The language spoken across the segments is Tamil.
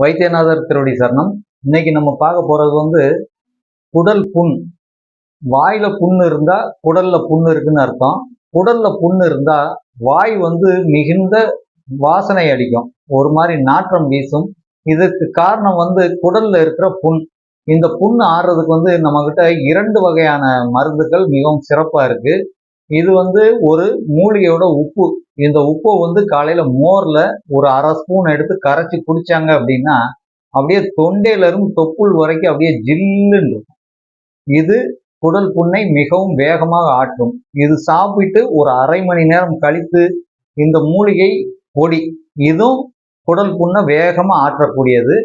வைத்தியநாதர் திருவடி சரணம். இன்னைக்கு நம்ம பார்க்க போறது வந்து குடல் புண். வாயில புண்ணு இருந்தா குடல்ல புண்ணு இருக்குன்னு அர்த்தம். குடல்ல புண்ணு இருந்தா வாய் வந்து மிகுந்த வாசனை அடிக்கும் ஒரு மாதிரி நாற்றம் வீசும். இதுக்கு காரணம் வந்து குடல்ல இருக்கிற புண். இந்த புண் ஆறுறதுக்கு வந்து நம்ம கிட்ட இரண்டு வகையான மருந்துகள் மிகவும் சிறப்பா இருக்கு. இது வந்து ஒரு மூலிகையோட உப்பு. இந்த உப்பை வந்து காலையில மோர்ல ஒரு அரை ஸ்பூன் எடுத்து கரைச்சி குடிச்சாங்க அப்படின்னா அப்படியே தொண்டையில இருந்து தொப்புள் வரைக்கும் அப்படியே ஜில்லுன்னு இருக்கும். இது குடல் புண்ணை மிகவும் வேகமாக ஆற்றும். இது சாப்பிட்டு ஒரு அரை மணி நேரம் கழித்து இந்த மூலிகை பொடி இதுவும் குடல் புண்ணை வேகமாக ஆற்றக்கூடியது.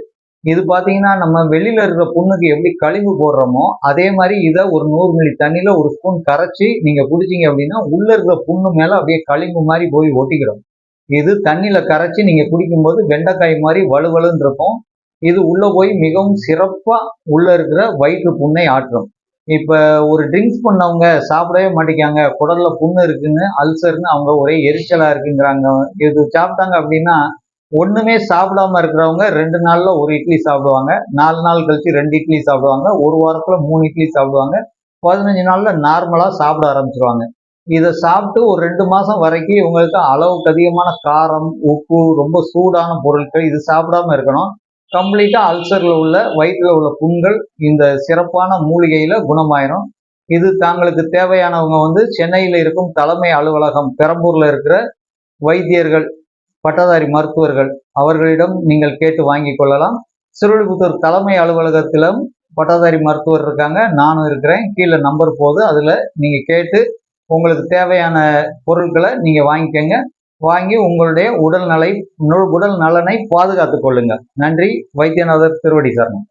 இது பார்த்தீங்கன்னா நம்ம வெளியில இருக்கிற புண்ணுக்கு எப்படி கழிவு போடுறோமோ அதே மாதிரி இதை ஒரு நூறு மில்லி தண்ணியில ஒரு ஸ்பூன் கரைச்சி நீங்க குடிச்சீங்க அப்படின்னா உள்ள இருக்கிற புண்ணு மேல அப்படியே கழிவு மாதிரி போய் ஒட்டிக்கிடும். இது தண்ணியில கரைச்சி நீங்க குடிக்கும்போது வெண்டைக்காய் மாதிரி வலுவலுன்னு இருக்கும். இது உள்ள போய் மிகவும் சிறப்பா உள்ள இருக்கிற வயிற்று புண்ணை ஆற்றும். இப்ப ஒரு ட்ரிங்க்ஸ் பண்ணவங்க சாப்பிடவே மாட்டேங்காங்க குடல்ல புண்ணு இருக்குன்னு அல்சர்னு அவங்க ஒரே எரிச்சலா இருக்குங்கிறாங்க. இது சாப்பிட்டாங்க அப்படின்னா ஒண்ணுமே சாப்பிடாம இருக்கிறவங்க ரெண்டு நாள்ல ஒரு இட்லி சாப்பிடுவாங்க. நாலு நாள் கழிச்சு ரெண்டு இட்லி சாப்பிடுவாங்க. ஒரு வாரத்துல மூணு இட்லி சாப்பிடுவாங்க. பதினஞ்சு நாள்ல நார்மலா சாப்பிட ஆரம்பிச்சிருவாங்க. இதை சாப்பிட்டு ஒரு ரெண்டு மாசம் வரைக்கும் இவங்களுக்கு அளவுக்கு அதிகமான காரம் உப்பு ரொம்ப சூடான பொருட்கள் இது சாப்பிடாம இருக்கணும். கம்ப்ளீட்டா அல்சர்ல உள்ள வயிற்றுல உள்ள புண்கள் இந்த சிறப்பான மூலிகையில குணமாயிரும். இது தாங்களுக்கு தேவையானவங்க வந்து சென்னையில் இருக்கும் தலைமை அலுவலகம் பெரம்பூர்ல இருக்கிற வைத்தியர்கள் பட்டதாரி மருத்துவர்கள் அவர்களிடம் நீங்கள் கேட்டு வாங்கி கொள்ளலாம். சிறுவில்புத்தூர் தலைமை அலுவலகத்திலும் பட்டதாரி மருத்துவர் இருக்காங்க. நானும் இருக்கிறேன். கீழே நம்பர் போகுது அதில் நீங்கள் கேட்டு உங்களுக்கு தேவையான பொருட்களை நீங்கள் வாங்கிக்கோங்க. வாங்கி உங்களுடைய உடல்நலை உடல் நலனை பாதுகாத்துக் கொள்ளுங்கள் நன்றி. வைத்தியநாதர் திருவடி சரணம்.